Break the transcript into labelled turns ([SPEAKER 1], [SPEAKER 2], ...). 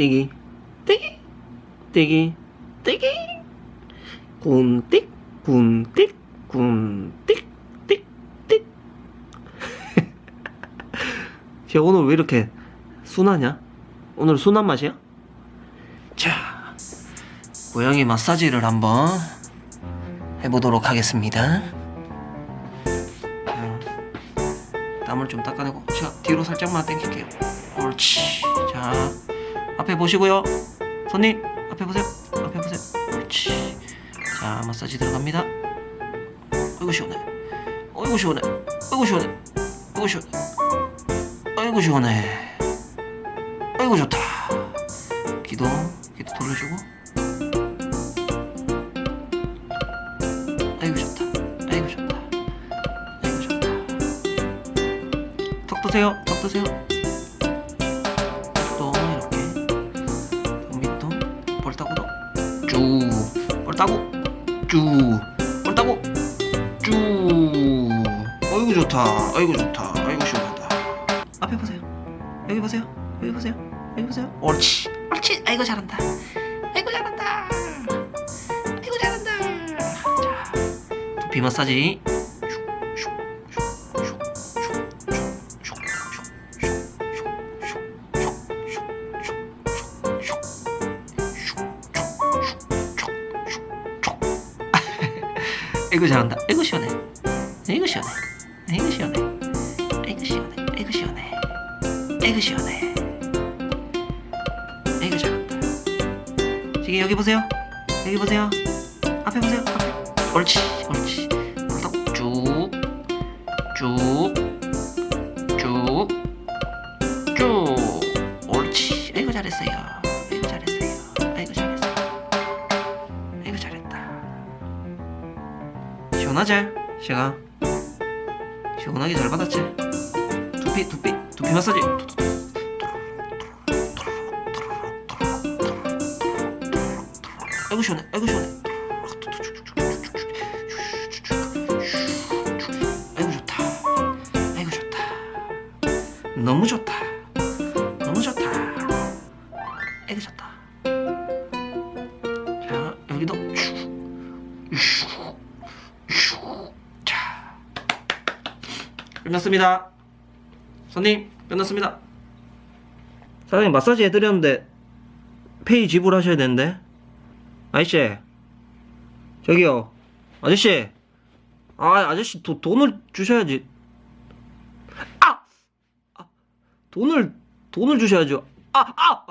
[SPEAKER 1] 띠기. 띠기. 띠기. 띠기. 꾼띡 꾼띡 꾼띡 띡띡 쟤 오늘 왜 이렇게 순하냐? 오늘 순한 맛이야? 자 고양이 마사지를 한번 해보도록 하겠습니다. 자, 땀을 좀 닦아내고 제가 뒤로 살짝만 당길게요. 옳지. 자 앞에 보시고요. 손님 앞에 보세요. 앞에 보세요. 옳지. 자 마사지 들어갑니다. 아이고 시원해. 아이고 시원해. 아이고 시원해. 아이고 시원해. 아이고 시원해. 아이고 좋다. 기도 기도 돌려주고. 아이고 좋다. 아이고 좋다. 아이고 좋다. 턱 드세요. 턱 드세요 따고? 쭉볼 따고? 쭉 아이고 좋다. 아이고 좋다. 아이고 시원하다. 앞에 보세요. 여기 보세요. 여기 보세요. 여기 보세요. 옳지. 옳지. 아이고 잘한다. 아이고 잘한다. 아이고 잘한다. 자 두피 마사지 아이고 잘한다. 아이고 시원해. 아이고 시원해. 아이고 시원해. 아이고 시원해. 아이고 시원해. 아이고 시원해. 아이고 잘한다. 지금 여기 보세요. 여기 보세요. 앞에 보세요. 앞에. 옳지 옳지. 쭉쭉 쭉 쭉. 옳지. 아이고 잘했어요 아이고 잘했어요 시원하지? 제가 시원하게 잘 받았지? 두피 두피 두피 마사지. 아이고 시원해. 아이고 시원해. 아이고 좋다. 아이고 좋다. 너무 좋다. 너무 좋다. 아이고 좋다. 자 여기도 끝났습니다. 손님 끝났습니다. 사장님 마사지 해드렸는데 페이 지불하셔야 되는데. 아저씨. 저기요. 아저씨. 아 아저씨 도, 돈을 주셔야지. 아! 아! 돈을 돈을 주셔야죠. 아! 아!